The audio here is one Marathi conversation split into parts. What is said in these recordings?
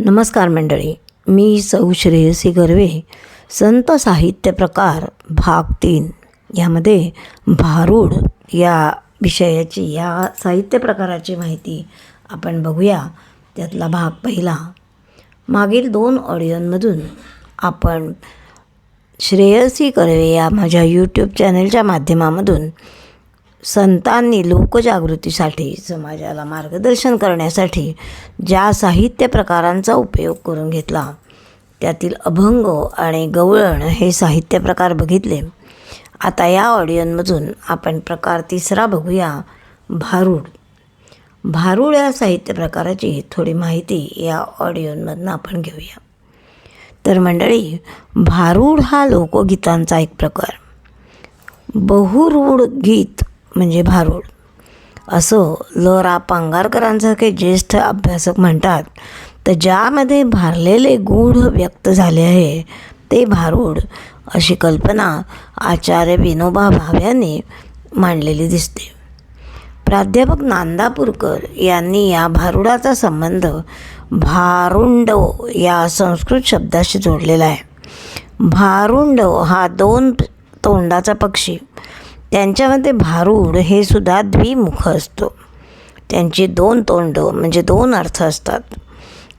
नमस्कार मंडळी मी सौ श्रेयसी गर्वे संत साहित्य प्रकार भाग तीन. यामध्ये भारूड या विषयाची या साहित्य प्रकाराची माहिती आपण बघूया. त्यातला भाग पहिला. मागील दोन ऑडिओंमधून आपण श्रेयसी कर्वे या माझ्या यूट्यूब चॅनलच्या माध्यमामधून संतांनी लोकजागृतीसाठी समाजाला मार्गदर्शन करण्यासाठी ज्या साहित्य प्रकारांचा उपयोग करून घेतला त्यातील अभंग आणि गवळण हे साहित्य प्रकार बघितले. आता या ऑडिओंमधून आपण प्रकार तिसरा बघूया भारूड. भारूड या साहित्य प्रकाराची थोडी माहिती या ऑडिओंमधनं आपण घेऊया. तर मंडळी भारूड हा लोकगीतांचा एक प्रकार. बहुरूढ गीत म्हणजे भारूड. असं ल रा पांगारकरांसारखे ज्येष्ठ अभ्यासक म्हणतात तर ज्यामध्ये भारलेले गूढ व्यक्त झाले आहे ते भारूड अशी कल्पना आचार्य विनोबा भाव्याने मांडलेली दिसते. प्राध्यापक नांदापूरकर यांनी या भारुडाचा संबंध भारुंड या संस्कृत शब्दाशी जोडलेला आहे. भारुंड हा दोन तोंडाचा पक्षी. त्यांच्यामध्ये भारूड हे सुद्धा द्विमुख असतो. त्यांची दोन तोंड म्हणजे दोन अर्थ असतात.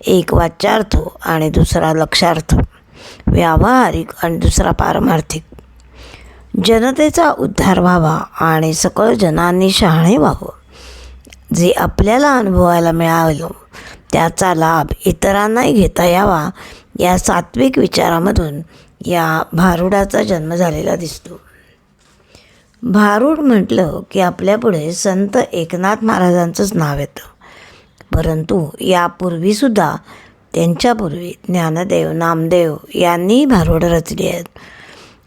एक वाच्यार्थ आणि दुसरा लक्षार्थ. व्यावहारिक आणि दुसरा पारमार्थिक. जनतेचा उद्धार व्हावा आणि सकळ जनांनी शहाणे व्हावं. जे आपल्याला अनुभवायला मिळालं त्याचा लाभ इतरांनाही घेता यावा या सात्विक विचारामधून या भारुडाचा जन्म झालेला दिसतो. भारूड म्हटलं की आपल्यापुढे संत एकनाथ महाराजांचंच नाव येतं. परंतु यापूर्वीसुद्धा त्यांच्यापूर्वी ज्ञानदेव नामदेव यांनी भारूड रचली आहेत.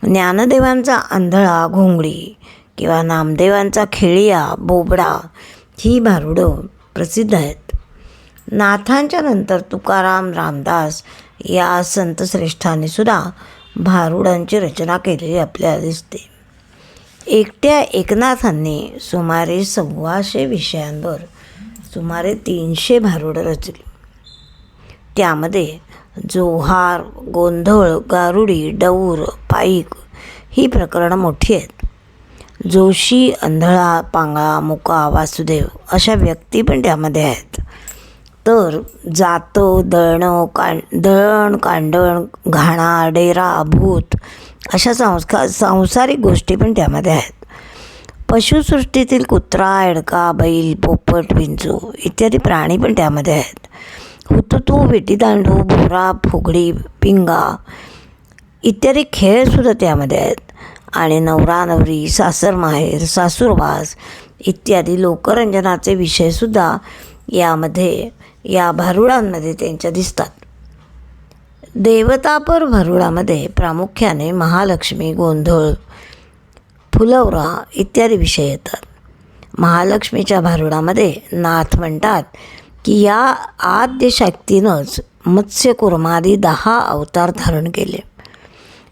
ज्ञानदेवांचा आंधळा घोंगडी किंवा नामदेवांचा खेळिया बोबडा ही भारुडं प्रसिद्ध आहेत. नाथांच्या नंतर तुकाराम रामदास या संतश्रेष्ठांनी सुद्धा भारुडांची रचना केलेली आपल्याला दिसते. एकट्या एकनाथांनी सुमारे सव्वाशे विषयांवर सुमारे तीनशे भारुडं रचली. त्यामध्ये जोहार गोंधळ गारुडी डौर पाईक ही प्रकरणं मोठी आहेत. जोशी अंधळा पांगळा मुका वासुदेव अशा व्यक्ती पण त्यामध्ये आहेत. तर जातं दळणं कां दळण कांडण घाणा डेरा भूत अशा संस्का सांसारिक गोष्टी पण त्यामध्ये आहेत. पशुसृष्टीतील कुत्रा एडका बैल पोपट विंचू इत्यादी प्राणी पण त्यामध्ये आहेत. हुतुतू विटीदांडू भोरा फुगडी पिंगा इत्यादी खेळसुद्धा त्यामध्ये आहेत. आणि नवरा नवरी सासर माहेर सासूरवास इत्यादी लोकरंजनाचे विषयसुद्धा यामध्ये या भारुडांमध्ये त्यांच्या दिसतात. देवतापर भारुडामध्ये प्रामुख्याने महालक्ष्मी गोंधळ फुलवरा इत्यादी विषय येतात. महालक्ष्मीच्या भारुडामध्ये नाथ म्हणतात की या आद्य शक्तीनंच मत्स्यकुर्मादी दहा अवतार धारण केले.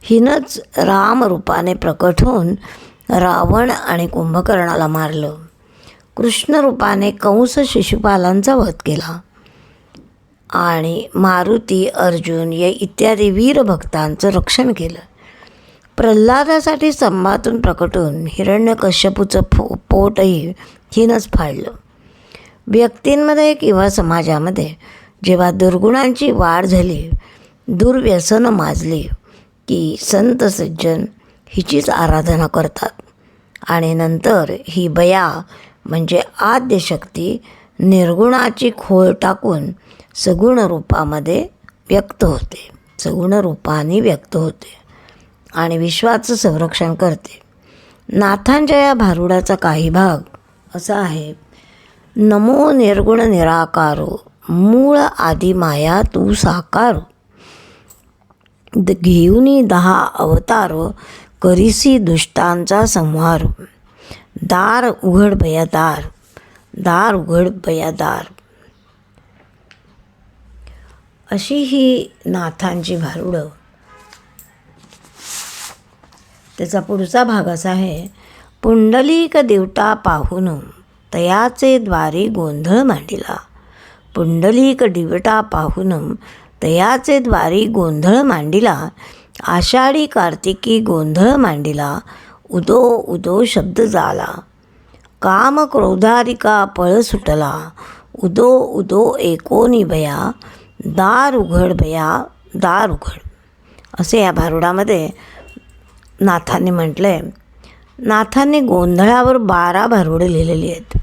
हिनंच रामरूपाने प्रकट होऊन रावण आणि कुंभकर्णाला मारलं. कृष्णरूपाने कंस शिशुपालांचा वध केला. आणि मारुती अर्जुन या इत्यादी वीरभक्तांचं रक्षण केलं. प्रल्हादासाठी स्तंभातून प्रकटून हिरण्यकश्यपूचं फो पोटही हिनंच फाडलं. व्यक्तींमध्ये किंवा समाजामध्ये जेव्हा दुर्गुणांची वाढ झाली दुर्व्यसनं माजली की संत सज्जन हिचीच आराधना करतात आणि नंतर ही बया म्हणजे आद्यशक्ती निर्गुणाची खोळ टाकून सगुण रूपामध्ये व्यक्त होते. सगुण रूपाने व्यक्त होते आणि विश्वाचं संरक्षण करते. नाथांच्या या भारुडाचा काही भाग असा आहे नमो निर्गुण निराकारो मूळ आदी माया तू साकारो. द घेऊनी दहा अवतारो करिसी दुष्टांचा संहार. दार उघड भया दार दार उघड भया दार अशी ही नाथांची भारुडं. त्याचा पुढचा भाग असा आहे पुंडलिक देवता पाहून तयाचे द्वारी गोंधळ मांडिला. पुंडलिक दिवटा पाहून तयाचे द्वारी गोंधळ मांडिला आषाढी कार्तिकी गोंधळ मांडिला उदो उदो शब्द झाला काम क्रोधारिका पळ सुटला उदो उदो एकोनी भया दार उघड भया दार उघड. असे या भारुडामध्ये नाथांनी म्हटलं आहे नाथांनी गोंधळावर बारा भारुडं लिहिलेली आहेत.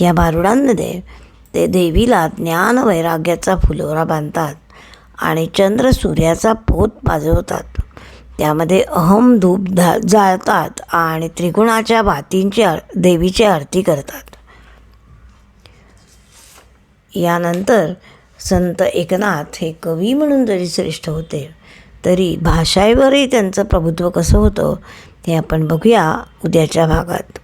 या भारुडांमध्ये ते देवीला ज्ञान वैराग्याचा फुलोरा बांधतात आणि चंद्र सूर्याचा पोत पाजवतात. त्यामध्ये अहम धूप धा जाळतात आणि त्रिगुणाच्या भातींची आर देवीची आरती करतात. यानंतर संत एकनाथ हे कवी म्हणून जरी श्रेष्ठ होते तरी भाषेवरही त्यांचं प्रभुत्व कसं होतं हे आपण बघूया उद्याच्या भागात.